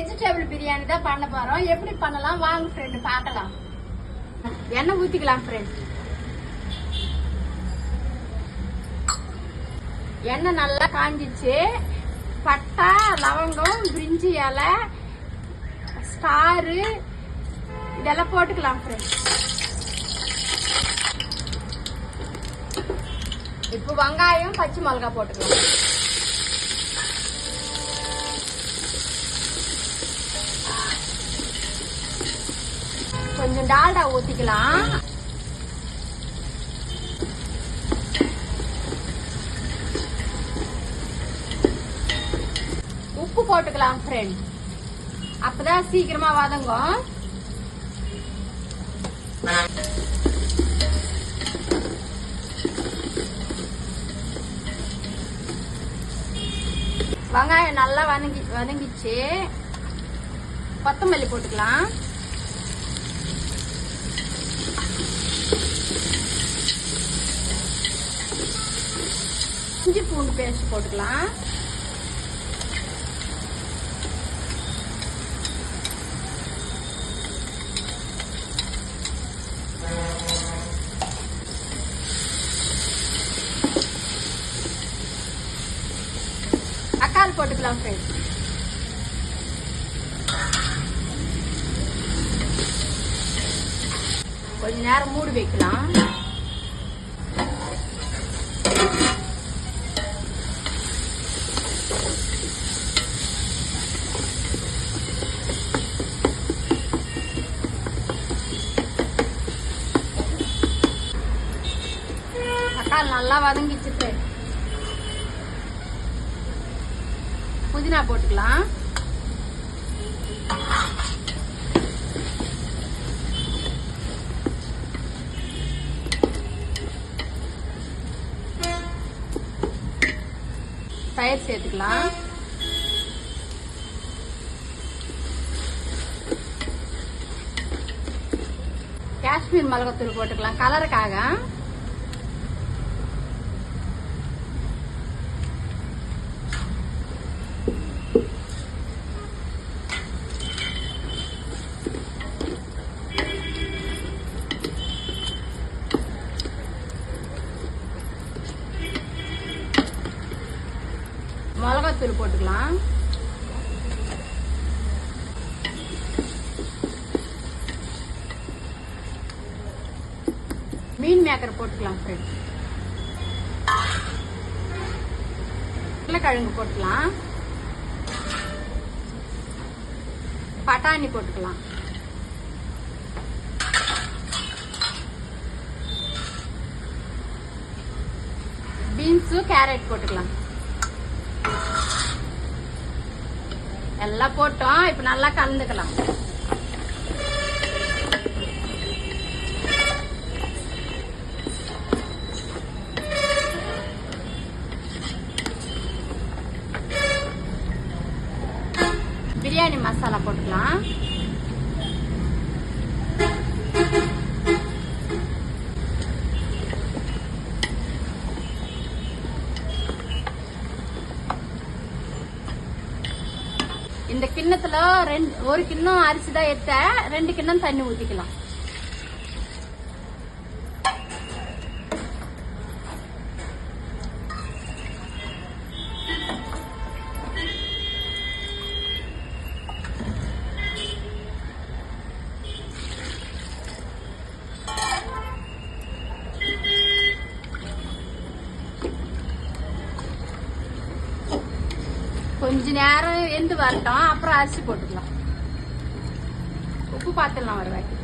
Vegetable biryani தான் பண்ண போறோம். எப்படி பண்ணலாம்? வாங்க ஃப்ரெண்ட் பார்க்கலாம். எண்ணெய் ஊத்திக்கலாம் ஃப்ரெண்ட் எண்ணெய் நல்லா காஞ்சிச்சு. பட்டா லவங்கம் பிரிஞ்சி இலை ஸ்டாரு இதெல்லாம் போட்டுக்கலாம் ஃப்ரெண்ட் இப்போ வெங்காயம் பச்சை மிளகாய் போட்டுக்கலாம் கொஞ்சம் டால்டா ஊத்திக்கலாம். உப்பு போட்டுக்கலாம் ஃப்ரெண்ட் அப்பதான் சீக்கிரமா வதங்கும். வெங்காயம் நல்லா வதங்கி வதங்கிச்சு. கொத்தமல்லி போட்டுக்கலாம். பூண்டு பேஸ்ட் போட்டுக்கலாம். தக்காளி போட்டுக்கலாம் ஃப்ரெண்ட்ஸ் கொஞ்ச நேரம் மூடி வைக்கலாம். தக்காளி நல்லா வதங்கிச்சு புதினா போட்டுக்கலாம். தயிர் சேர்த்துக்கலாம். காஷ்மீர் மிளகாத்தூள் போட்டுக்கலாம். கலருக்காக. மிளகாத்தூள் போட்டுக்கலாம். மீன் மேக்கர் போட்டுக்கலாம் ஃப்ரெண்ட் உருளைக்கிழங்கு போட்டுக்கலாம். பட்டாணி போட்டுக்கலாம். பீன்ஸு கேரட் போட்டுக்கலாம். எல்லாம் போட்டோம் இப்ப நல்லா கலந்துக்கலாம் பிரியாணி மசாலா போட்டுக்கலாம் இந்த கிண்ணத்துல ரெண்டு ஒரு கிண்ணம் அரிசி தான் எடுத்த ரெண்டு கிண்ணம் தண்ணி ஊத்திக்கலாம். கொஞ்ச நேரம் எந்து வரட்டும். அப்புறம் அரிசி போட்டுக்கலாம். உப்பு பார்த்துடலாம் ஒரு வாட்டி.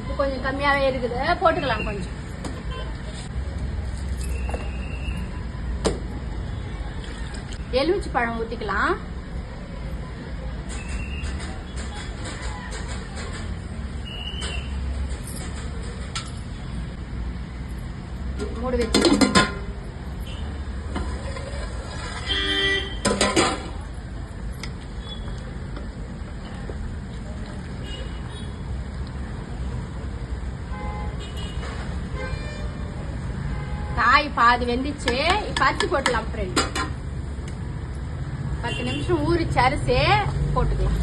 உப்பு கொஞ்சம் கம்மியாவே இருக்குது. போட்டுக்கலாம் கொஞ்சம். எலுமிச்சி பழம் ஊத்திக்கலாம். மூடு வச்சு காய் பாதி வெந்துச்சு. இப்ப அரிசி போட்டுலாம் ஃப்ரெண்ட் பத்து நிமிஷம் ஊறிச்சு அரிசி போட்டுக்கலாம்.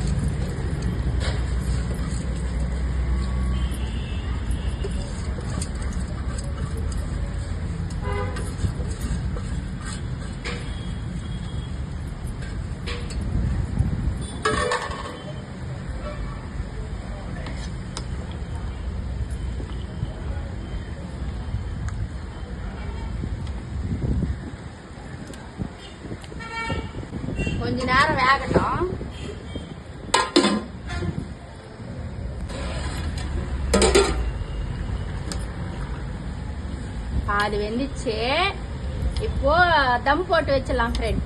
கொஞ்ச நேரம் வேகட்டும். பாதி வெந்துச்சு. இப்போ தம் போட்டு வச்சிடலாம் ஃப்ரெண்ட்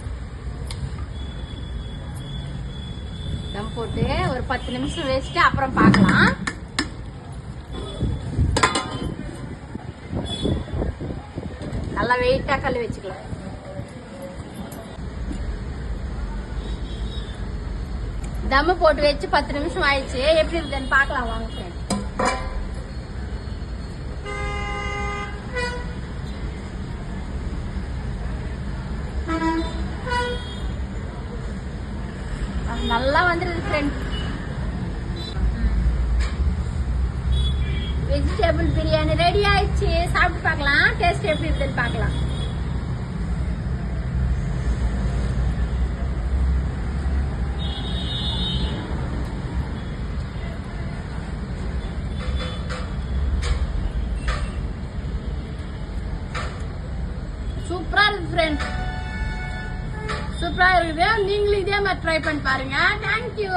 தம் போட்டு ஒரு பத்து நிமிஷம் வச்சுட்டு அப்புறம் பார்க்கலாம். நல்லா வெயிட்டாக கல் வச்சுக்கலாம். தம்மு போட்டு வச்சு பத்து நிமிஷம் ஆயிடுச்சு. எப்படி இருக்குன்னு பாக்கலாம் வாங்க ஃப்ரெண்ட் நல்லா வந்துருது ஃப்ரெண்ட் வெஜிடபிள் பிரியாணி ரெடி ஆயிடுச்சு. சாப்பிட்டு பார்க்கலாம். டேஸ்ட் எப்படி இருக்குன்னு பார்க்கலாம். ஃப்ரெண்ட்ஸ் சூப்பராக ஃப்ரெண்ட் இருக்குது நீங்களும் இதே மாதிரி ட்ரை பண்ணி பாருங்கள் தேங்க்யூ